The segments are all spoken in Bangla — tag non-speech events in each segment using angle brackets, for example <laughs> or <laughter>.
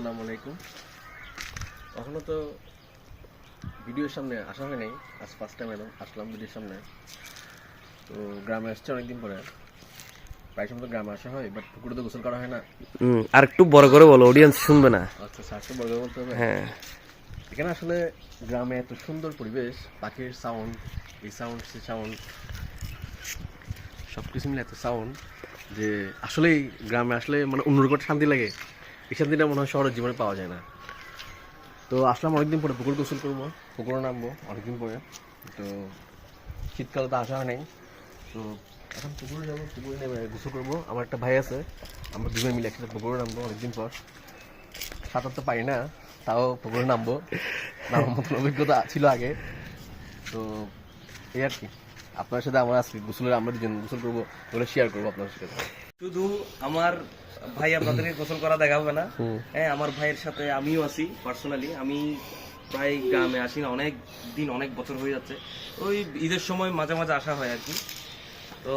আসসালামু আলাইকুম। কখনো তো ভিডিওর সামনে আসা হয় নাই আজ ফার্স্ট টাইম এলাম আসলাম ভিডিওর সামনে। তো গ্রামে আসছে অনেকদিন পরে। প্রায় সময় তো গ্রামে আসা হয় বাট পুকুরে তো গোসল করা হয় না। আর একটু বড় করে বলো অডিয়েন্স শুনবে না। আচ্ছা স্বাস্থ্য বর্গ বলতে হবে। হ্যাঁ। এখানে আসলে গ্রামে এত সুন্দর পরিবেশ পাখির সাউন্ড এই সাউন্ড সে সাউন্ড সব কিছু মিলে এত সাউন্ড যে আসলেই গ্রামে আসলে মানে অন্যরকম শান্তি লাগে। এই শান্তিটা মনে হয় শহরের জীবনে পাওয়া যায় না। তো আসলাম অনেকদিন পরে, পুকুর গোসল করব পুকুরে নামবো অনেকদিন পরে। তো শীতকালে তো আসা নাই। তো এখন পুকুরে যাব, পুকুরে নেমে গোসল করব। আমার একটা ভাই আছে, আমরা দুজন মিলে একসাথে পুকুরে নামবো অনেকদিন পর। সাঁতার তো পারি না, তাও পুকুরে নামবো। নামার মতন অভিজ্ঞতা ছিল আগে। তো এই আর কি। আপনার সাথে আমার আজকে গোসলের আমরা দুজন গোসল করব ওগুলো শেয়ার করব আপনার সাথে। শুধু আমার ভাই আপনাদেরকে গোসল করা দেখাবে না। হ্যাঁ আমার ভাইয়ের সাথে আমিও আছি পার্সোনালি আমি প্রায় গ্রামে আসি না অনেক দিন অনেক বছর হয়ে যাচ্ছে। ওই ঈদের সময় মাঝে মাঝে আসা হয় আর কি। তো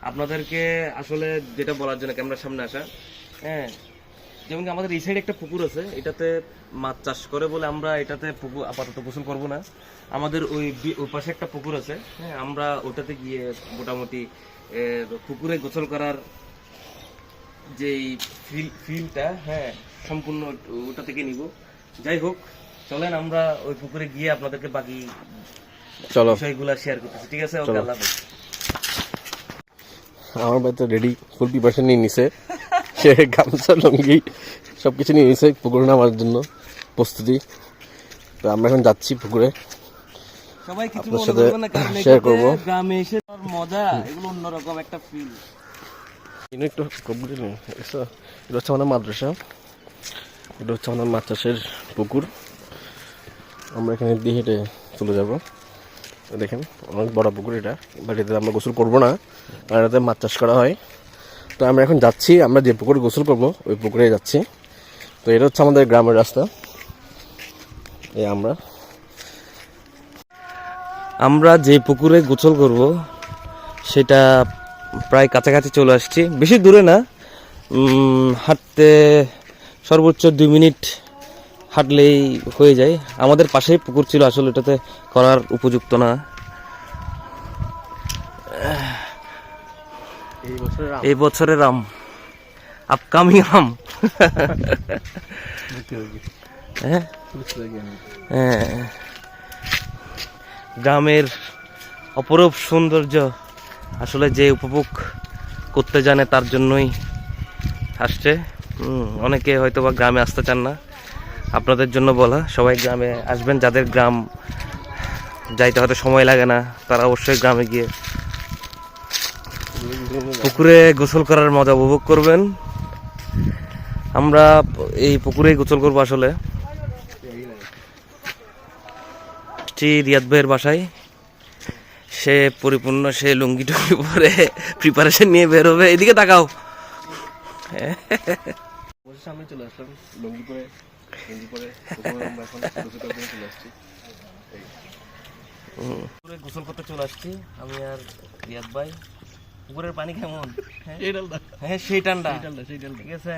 আপনাদেরকে আসলে যেটা বলার জন্য ক্যামেরার সামনে আসা হ্যাঁ যেমন আমাদের এই সাইডে একটা পুকুর আছে এটাতে মাছ চাষ করে বলে আমরা এটাতে পুকুর আপাতত গোসল করব না। আমাদের ওই ওই পাশে একটা পুকুর আছে হ্যাঁ আমরা ওটাতে গিয়ে মোটামুটি পুকুরে গোসল করার যে ফিল ফিলটা হ্যাঁ সম্পূর্ণ ওটা থেকে নিব। যাই হোক চলেন আমরা ওই পুকুরে গিয়ে আপনাদেরকে বাকি চলো। বিষয়গুলো শেয়ার করতেছি। ঠিক আছে? ওকে আল্লাহ হাফেজ। আমার ভাই তো রেডি ফুল প্রিপারেশন নিয়ে নিছে। সে গামছা লুঙ্গি সব কিছু নিয়ে নিছে পুকুরে নামার জন্য প্রস্তুতি। তো আমরা এখন যাচ্ছি পুকুরে। সবাই কিছু share করব। গ্রামে এসে মজা এগুলো অন্যরকম একটা ফিল একটু নেই এটা হচ্ছে আমাদের মাদ্রাসা। এটা হচ্ছে আমাদের মাছ চাষের পুকুর। আমরা এখানে দিয়ে হেঁটে চলে যাব। দেখেন অনেক বড় পুকুর এটা। বাট এতে আমরা গোসল করব না কারণ এটাতে মাছ চাষ করা হয়। তো আমরা এখন যাচ্ছি, আমরা যে পুকুরে গোসল করব, ওই পুকুরে যাচ্ছি। তো এটা হচ্ছে আমাদের গ্রামের রাস্তা। এই আমরা। আমরা যে পুকুরে গোসল করব, সেটা প্রায় কাছাকাছি চলে আসছি। বেশি দূরে না হাঁটতে সর্বোচ্চ দুই মিনিট হাঁটলেই হয়ে যায়। আমাদের পাশেই পুকুর ছিল, আসলে এটাতে করার উপযুক্ত না। এই বছরের আম। আপকামিং আম। হ্যাঁ। গ্রামের অপরূপ সৌন্দর্য আসলে যে উপভোগ করতে জানে তার জন্যই আসছে। অনেকে হয়তো বা গ্রামে আসতে চান না। আপনাদের জন্য বলা সবাই গ্রামে আসবেন। যাদের গ্রাম যাইতে হয়তো সময় লাগে না তারা অবশ্যই গ্রামে গিয়ে পুকুরে গোসল করার মজা উপভোগ করবেন। আমরা এই পুকুরেই গোসল করব আসলে। রিয়াদ ভাইয়ের বাসায়। সে পরিপূর্ণ সে লুঙ্গি টুঙ্গি পরে প্রিপারেশন নিয়ে বের হবে। এদিকে তাকাও। বসে সামনে চলে আসলাম। লুঙ্গি পরে গেঞ্জি পরে এখন গোসল করার চলে আসছি। গোসল করতে চলে আসছি। আমি আর রিয়াদ ভাই। পুকুরের পানি কেমন? হ্যাঁ? হ্যাঁ সেই ঠান্ডা ঠিক আছে?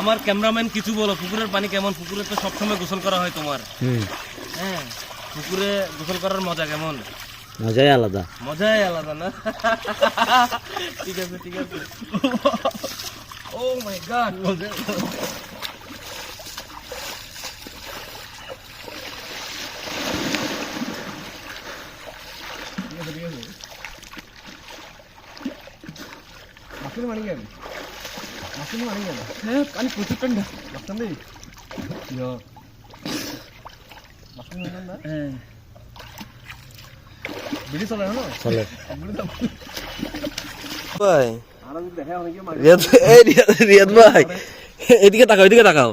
আমার ক্যামেরাম্যান কিছু বলো পুকুরের পানি কেমন? পুকুরে তো সবসময় গোসল করা হয় তোমার। হ্যাঁ পুকুরে গোসল করার মজা কেমন? মজাই আলাদা। মজাই আলাদা না? ঠিক আছে ঠিক আছে। ও মাই গড হ্যাঁ পানি প্রচুর ঠান্ডা মাছটা নেই মাছের মানি না হ্যাঁ। বিড়ি চলে না? চলে। ভাই। রিয়াদ ভাই। এদিকে তাকাও এদিকে তাকাও।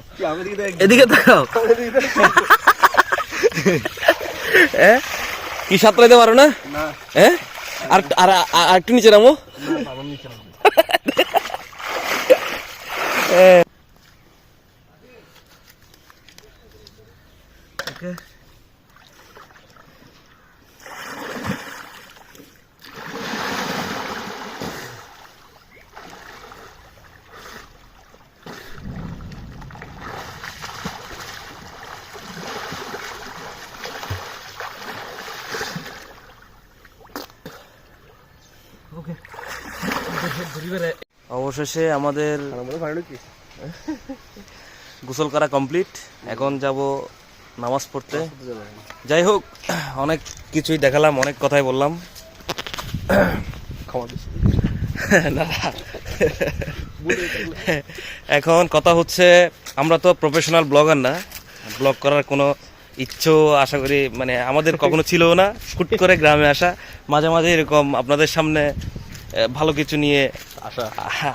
এদিকে তাকাও। <laughs> হ্যাঁ কি সাঁতরাইতে পারো না? না। হ্যাঁ আর- আর একটু নিচে নামো। Okay. Okay. অবশেষে আমাদের গোসল করা কমপ্লিট। এখন যাব নামাজ পড়তে। যাই হোক অনেক কিছুই দেখালাম অনেক কথাই বললাম। এখন কথা হচ্ছে আমরা তো প্রফেশনাল ব্লগার না। ব্লগ করার কোনো ইচ্ছো আশা করি মানে আমাদের কখনো ছিল না। হুট করে গ্রামে আসা। মাঝে মাঝে এরকম আপনাদের সামনে ভালো কিছু নিয়ে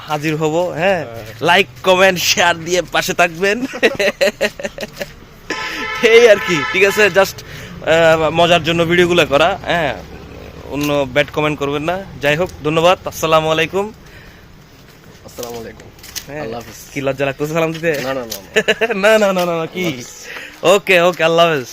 হাজির হব হ্যাঁ? লাইক কমেন্ট শেয়ার দিয়ে পাশে থাকবেন। এই আর কি ঠিক আছে? জাস্ট মজার জন্য ভিডিওগুলো করা হ্যাঁ? অন্য ব্যাড কমেন্ট করবেন না। যাই হোক ধন্যবাদ। আসসালামু আলাইকুম। আসসালামু আলাইকুম। হ্যাঁ, কি লজ্জা লাগতেছে সালাম দিতে? না না না না। <laughs> না না না না না কি? ওকে ওকে আল্লাহ হাফেজ।